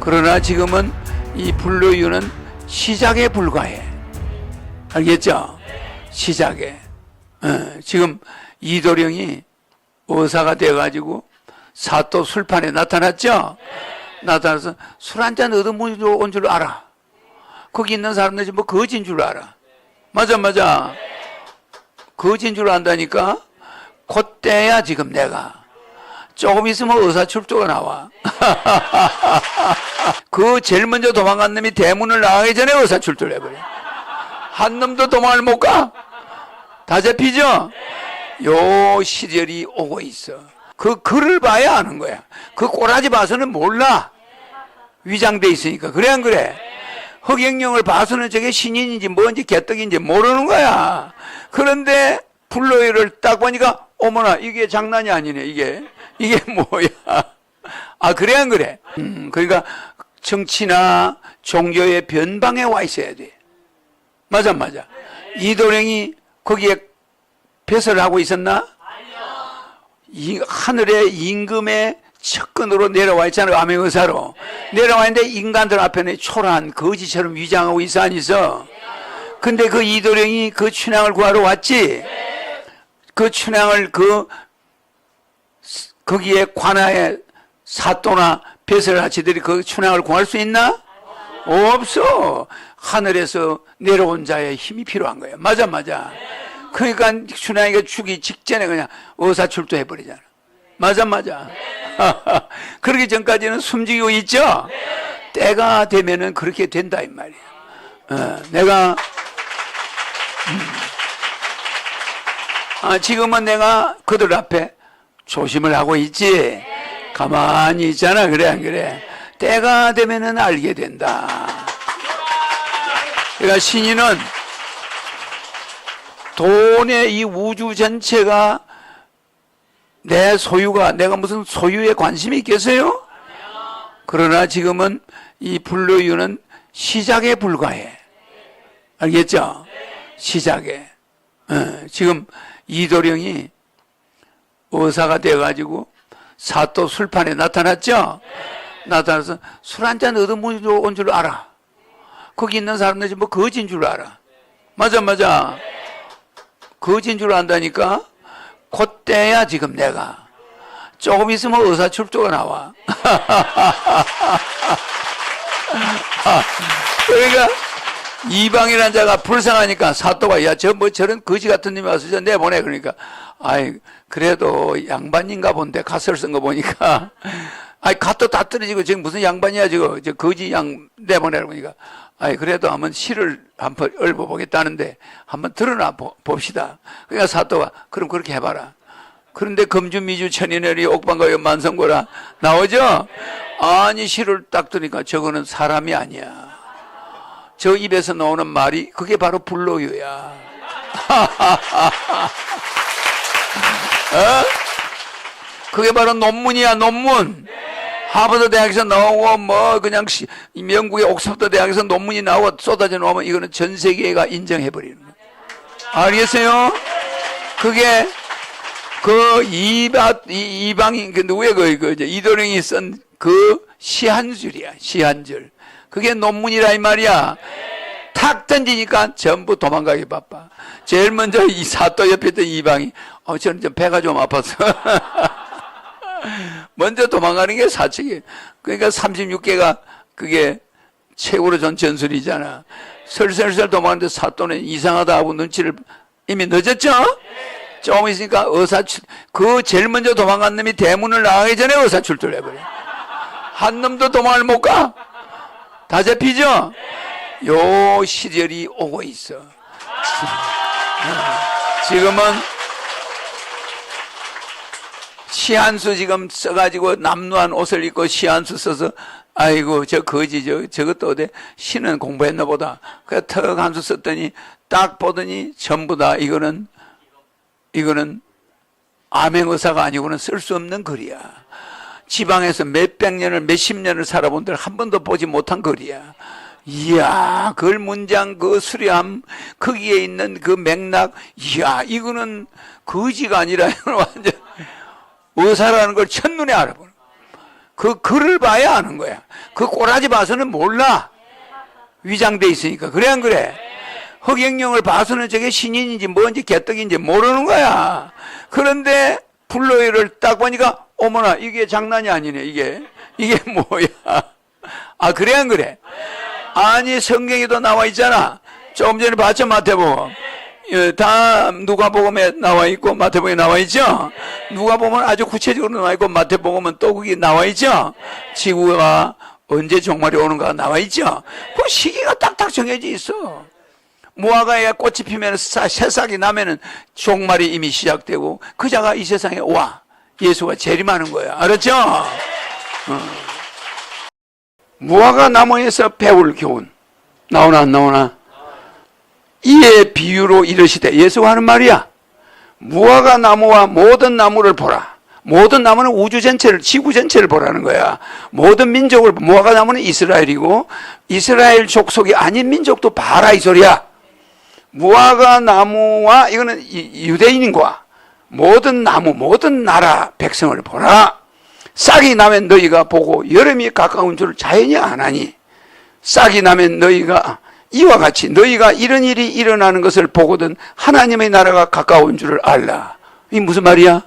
그러나 지금은 이 분류유는 시작에 불과해. 알겠죠? 시작에. 어, 지금 이도령이 의사가 돼가지고 사또 술판에 나타났죠? 나타나서 술 한 잔 얻어먹으러 온 줄 알아. 거기 있는 사람들이 뭐 거진 줄 알아. 맞아, 맞아. 거진 줄 안다니까? 그때야 지금 내가. 조금 있으면 의사 출조가 나와. 그 제일 먼저 도망간 놈이 대문을 나가기 전에 의사출조를 해버려. 한 놈도 도망을 못 가? 다 잡히죠? 요 시절이 오고 있어. 그 글을 봐야 아는 거야. 그 꼬라지 봐서는 몰라. 위장돼 있으니까. 그래, 안 그래? 흑영령을 봐서는 저게 신인인지 뭔지 개떡인지 모르는 거야. 그런데 불로이를 딱 보니까 어머나 이게 장난이 아니네 이게 이게 뭐야? 아 그래 안 그래? 음, 그러니까 정치나 종교의 변방에 와 있어야 돼. 맞아 맞아. 이도령이 거기에 배설을 하고 있었나? 이 하늘의 임금의 측근으로 내려와 있잖아요. 암행의사로. 내려와 있는데 인간들 앞에는 초라한 거지처럼 위장하고 있어 안 있어? 근데 그 이도령이 그 춘향을 구하러 왔지? 그 춘향을 그 거기에 관아에 사또나 배설아치들이 그 춘향을 구할 수 있나? 없어. 하늘에서 내려온 자의 힘이 필요한 거야. 맞아, 맞아. 그러니까 춘향이가 죽기 직전에 그냥 의사출두해 버리잖아. 맞아, 맞아. 그러기 전까지는 숨지고 있죠? 때가 되면은 그렇게 된다, 이 말이야. 어, 내가, 음. 아, 지금은 내가 그들 앞에 조심을 하고 있지. 가만히 있잖아. 그래, 안 그래? 때가 되면은 알게 된다. 그러니까 신인은 돈의 이 우주 전체가 내 소유가 내가 무슨 소유에 관심이 있겠어요? 그러나 지금은 이 불로유는 시작에 불과해. 알겠죠? 시작에. 어, 지금 이도령이 의사가 돼가지고 사또 술판에 나타났죠? 나타나서 술 한 잔 얻어먹으러 온 줄 알아. 거기 있는 사람들이 뭐 거진 줄 알아. 맞아, 맞아. 거진 줄 안다니까? 그때야 지금 내가. 조금 있으면 의사출조가 나와. 그러니까 이방이라는 자가 불쌍하니까 사또가 야 저 뭐 저런 거지 같은 놈이 와서 저 내보내. 그러니까 아이 그래도 양반인가 본데 갓을 쓴거 보니까. 아이 갓도 다 떨어지고 지금 무슨 양반이야 지금. 저 거지 양 내보내라 보니까 아이 그래도 한번 시를 한번 읊어보겠다는데 한번 드러나 보- 봅시다. 그러니까 사또가 그럼 그렇게 해봐라. 그런데 금주미주 천인열이 옥방가요 만성고라 나오죠? 아니 시를 딱 들으니까 저거는 사람이 아니야 저 입에서 나오는 말이 그게 바로 불로유야. 어? 그게 바로 논문이야 논문. 하버드 대학에서 나오고 뭐 그냥 시- 영국의 옥스퍼드 대학에서 논문이 나오고 쏟아져 나오면 이거는 전 세계가 인정해 버리는 거야. 알겠어요? 그게 그 이바 이, 이방인 그 누구야 그, 그 이제 이도령이 쓴 그 시한 줄이야 시한 줄. 그게 논문이라 이 말이야. 탁 던지니까 전부 도망가기 바빠. 제일 먼저 이 사또 옆에 있던 이방이 어 저는 좀 배가 좀 아파서 먼저 도망가는 게 사칙이. 그러니까 36개가 그게 최고로 전 전술이잖아. 설설설 도망가는데 사또는 이상하다 하고 눈치를 이미 늦었죠? 조금 있으니까 의사 출, 그 제일 먼저 도망간 놈이 대문을 나가기 전에 의사 출두를 해버려. 한 놈도 도망을 못 가. 다 잡히죠? 요 시절이 오고 있어. 지금은 시한수 지금 써가지고 남루한 옷을 입고 시한수 써서 아이고 저 거지 저 저것도 어디 신은 공부했나 보다. 그래 턱 한 수 썼더니 딱 보더니 전부 다 이거는 이거는 암행의사가 아니고는 쓸 수 없는 글이야. 지방에서 몇백 년을 몇십 년을 살아본들 한 번도 보지 못한 글이야. 이야, 그 문장, 그 수렴, 거기에 있는 그 맥락, 이야, 이거는 거지가 아니라 완전 의사라는 걸 첫눈에 알아보는. 그 글을 봐야 아는 거야. 그 꼬라지 봐서는 몰라. 위장돼 있으니까. 그래 안 그래? 흑행령을 봐서는 저게 신인인지 뭔지 개떡인지 모르는 거야. 그런데 불로이를 딱 보니까 어머나 이게 장난이 아니네 이게 이게 뭐야? 아 그래 안 그래? 아니 성경에도 나와 있잖아. 조금 전에 봤죠 마태복음. 예, 다 누가복음에 나와 있고 마태복음에 나와 있죠. 누가복음은 아주 구체적으로 나와 있고 마태복음은 또 거기 나와 있죠. 지구가 언제 종말이 오는가 나와 있죠. 그 시기가 딱딱 정해져 있어. 무화과에 꽃이 피면 사- 새싹이 나면은 종말이 이미 시작되고 그자가 이 세상에 와 예수가 재림하는 거야. 알았죠? 어. 무화과 나무에서 배울 교훈 나오나 안 나오나? 이에 비유로 이르시되 예수가 하는 말이야. 무화과 나무와 모든 나무를 보라. 모든 나무는 우주 전체를 지구 전체를 보라는 거야. 모든 민족을 무화과 나무는 이스라엘이고 이스라엘 족속이 아닌 민족도 봐라 이 소리야. 무화과 나무와 이거는 이- 유대인과 모든 나무 모든 나라 백성을 보라. 싹이 나면 너희가 보고 여름이 가까운 줄 자연이 아나니 싹이 나면 너희가 이와 같이 너희가 이런 일이 일어나는 것을 보거든 하나님의 나라가 가까운 줄을 알라. 이 무슨 말이야?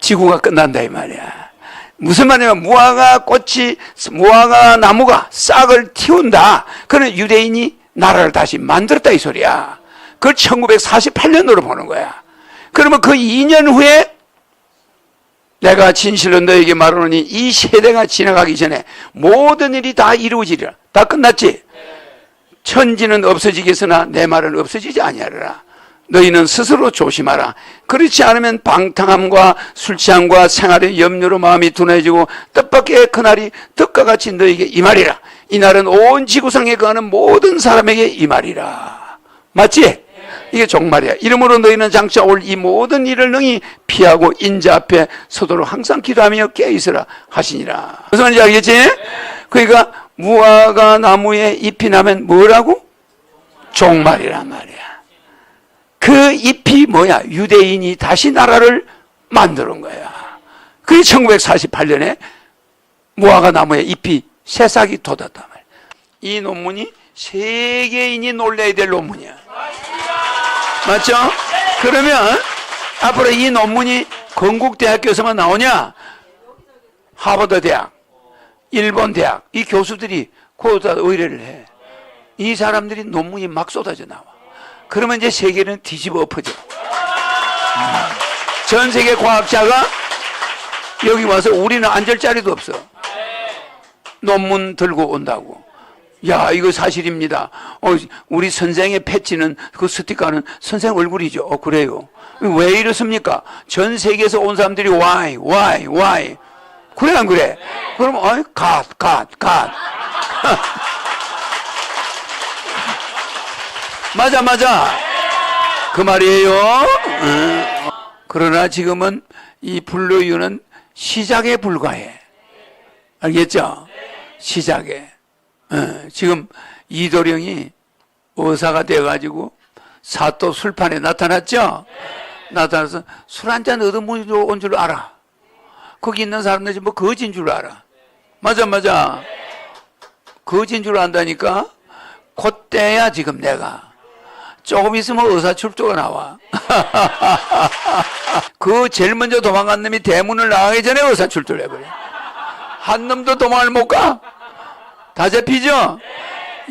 지구가 끝난다 이 말이야. 무슨 말이냐면 무화과 꽃이 무화과 나무가 싹을 틔운다. 그는 유대인이 나라를 다시 만들었다 이 소리야. 그걸 1948년으로 보는 거야. 그러면 그 2년 후에 내가 진실로 너에게 말하노니 이 세대가 지나가기 전에 모든 일이 다 이루어지리라. 다 끝났지? 천지는 없어지겠으나 내 말은 없어지지 아니하리라. 너희는 스스로 조심하라. 그렇지 않으면 방탕함과 술 취함과 생활의 염려로 마음이 둔해지고 뜻밖의 그날이 뜻과 같이 너에게. 이 날은 온 지구상에 거하는 모든 사람에게 임하리라. 맞지? 이게 종말이야. 이러므로 너희는 장차 올 이 모든 일을 능히 피하고 인자 앞에 서도록 항상 기도하며 깨어있으라 하시니라. 무슨 말인지 알겠지? 그러니까 무화과 나무에 잎이 나면 뭐라고? 종말이란 말이야. 그 잎이 뭐야? 유대인이 다시 나라를 만드는 거야. 그게 1948년에 무화과 나무에 잎이 새싹이 돋았단 말이야. 이 논문이 세계인이 놀라야 될 논문이야. 맞죠? 그러면 앞으로 이 논문이 건국대학교에서만 나오냐? 하버드 대학, 일본 대학, 이 교수들이 거기다 의뢰를 해. 이 사람들이 논문이 막 쏟아져 나와. 그러면 이제 세계는 뒤집어 엎어져. 음. 전 세계 과학자가 여기 와서 우리는 앉을 자리도 없어. 논문 들고 온다고. 야, 이거 사실입니다. 어, 우리 선생의 패치는 그 스티커는 선생 얼굴이죠. 어, 그래요. 왜 이렇습니까? 전 세계에서 온 사람들이 why, why, why. 그래, 안 그래? 그럼, 어이, 갓, 갓, 갓. 맞아, 맞아. 그 말이에요. 응. 그러나 지금은 이 분류유는 시작에 불과해. 알겠죠? 시작에. 어, 지금 이도령이 의사가 돼가지고 사또 술판에 나타났죠? 나타나서 술 한 잔 얻어먹으러 온 줄 알아. 거기 있는 사람들이 뭐 거진 줄 알아. 맞아, 맞아. 거진 줄 안다니까? 그때야 지금 내가. 조금 있으면 의사 출조가 나와. 그 제일 먼저 도망간 놈이 대문을 나가기 전에 의사 출조를 해버려. 한 놈도 도망을 못 가? 다 잡히죠?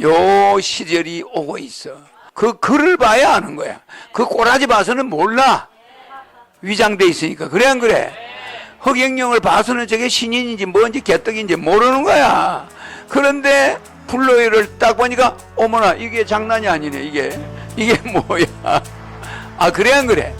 요 시절이 오고 있어. 그 글을 봐야 아는 거야. 그 꼬라지 봐서는 몰라. 위장돼 있으니까. 그래, 안 그래? 흑행령을 봐서는 저게 신인인지 뭔지 개떡인지 모르는 거야. 그런데 불로이를 딱 보니까 어머나 이게 장난이 아니네 이게 이게 뭐야 아 그래 안 그래